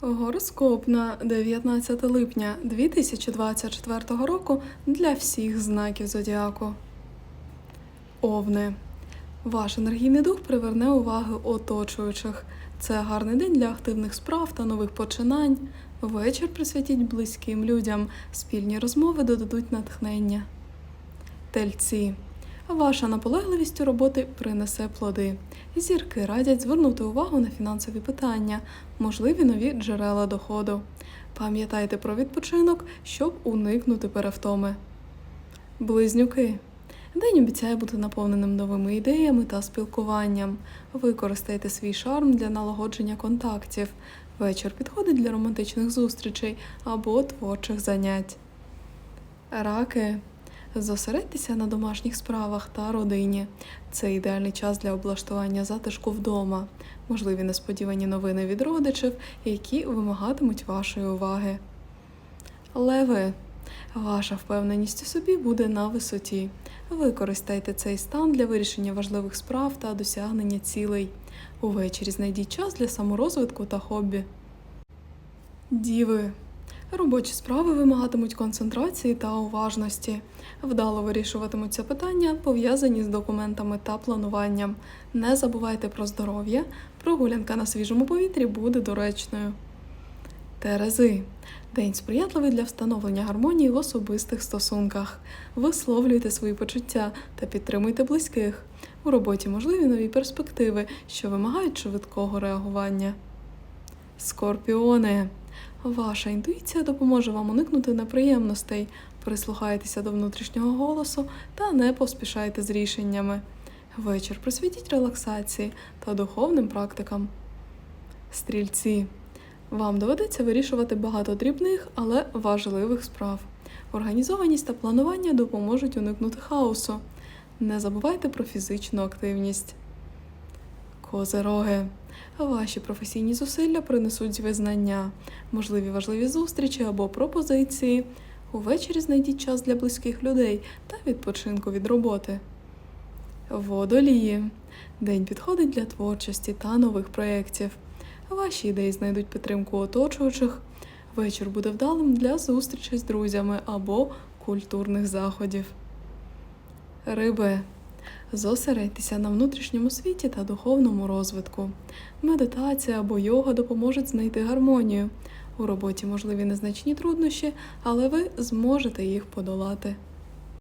Гороскоп на 19 липня 2024 року для всіх знаків зодіаку. Овни. Ваш енергійний дух приверне увагу оточуючих. Це гарний день для активних справ та нових починань. Вечір присвятіть близьким людям. Спільні розмови додадуть натхнення. Тельці. Ваша наполегливість у роботи принесе плоди. Зірки радять звернути увагу на фінансові питання, можливі нові джерела доходу. Пам'ятайте про відпочинок, щоб уникнути перевтоми. Близнюки. День обіцяє бути наповненим новими ідеями та спілкуванням. Використайте свій шарм для налагодження контактів. Вечір підходить для романтичних зустрічей або творчих занять. Раки. Зосередьтеся на домашніх справах та родині. Це ідеальний час для облаштування затишку вдома, можливі несподівані новини від родичів, які вимагатимуть вашої уваги. Леви. Ваша впевненість у собі буде на висоті. Використайте цей стан для вирішення важливих справ та досягнення цілей. Увечері знайдіть час для саморозвитку та хобі. Діви. Робочі справи вимагатимуть концентрації та уважності. Вдало вирішуватимуться питання, пов'язані з документами та плануванням. Не забувайте про здоров'я. Прогулянка на свіжому повітрі буде доречною. Терези. День сприятливий для встановлення гармонії в особистих стосунках. Висловлюйте свої почуття та підтримуйте близьких. У роботі можливі нові перспективи, що вимагають швидкого реагування. Скорпіони. Ваша інтуїція допоможе вам уникнути неприємностей. Прислухайтеся до внутрішнього голосу та не поспішайте з рішеннями. Вечір присвятіть релаксації та духовним практикам. Стрільці. Вам доведеться вирішувати багато дрібних, але важливих справ. Організованість та планування допоможуть уникнути хаосу. Не забувайте про фізичну активність. Козероги. Ваші професійні зусилля принесуть визнання, можливі важливі зустрічі або пропозиції. Увечері знайдіть час для близьких людей та відпочинку від роботи. Водолії. День підходить для творчості та нових проєктів. Ваші ідеї знайдуть підтримку оточуючих. Вечір буде вдалим для зустрічей з друзями або культурних заходів. Риби. Зосередьтеся на внутрішньому світі та духовному розвитку. Медитація або йога допоможуть знайти гармонію. У роботі можливі незначні труднощі, але ви зможете їх подолати.